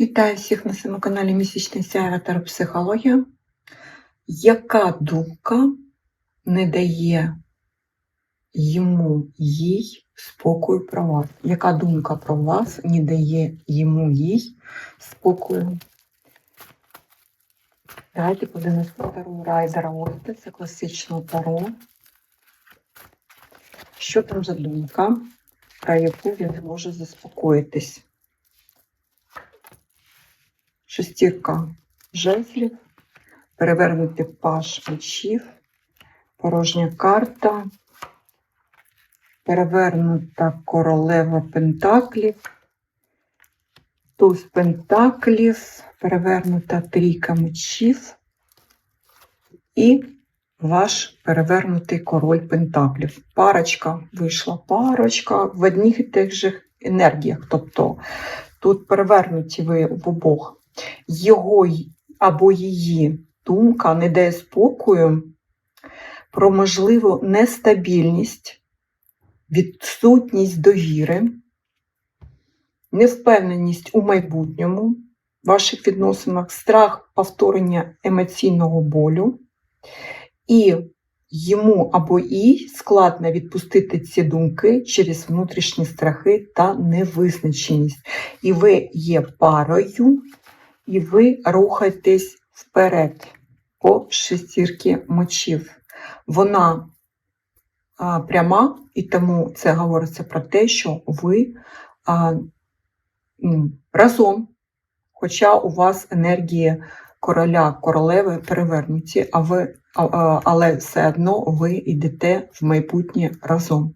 Вітаю всіх на своєму каналі Місячний Сяєва Тарапсихологія. Яка думка не дає йому їй спокою про вас? Яка думка про вас не дає йому їй спокою? Давайте подивимось по Райдера Орта, це класичне таро. Що там за думка, про яку він не може заспокоїтись? Шестірка жезлів, перевернути паш мечів, порожня карта, перевернута королева пентаклів, туз пентаклів, перевернута трійка мечів. І ваш перевернутий король пентаклів. Парочка вийшла парочка в одних і тих же енергіях. Тобто тут перевернуті ви в обох його або її думка не дає спокою про можливу нестабільність, відсутність довіри, невпевненість у майбутньому, ваших відносинах, страх повторення емоційного болю, і йому або їй складно відпустити ці думки через внутрішні страхи та невизначеність. І ви є парою, і ви рухаєтесь вперед по шестірки мечів. Вона а, пряма, і тому це говориться про те, що ви а, разом, хоча у вас енергії короля, королеви перевернуті, а ви, а, але все одно ви йдете в майбутнє разом.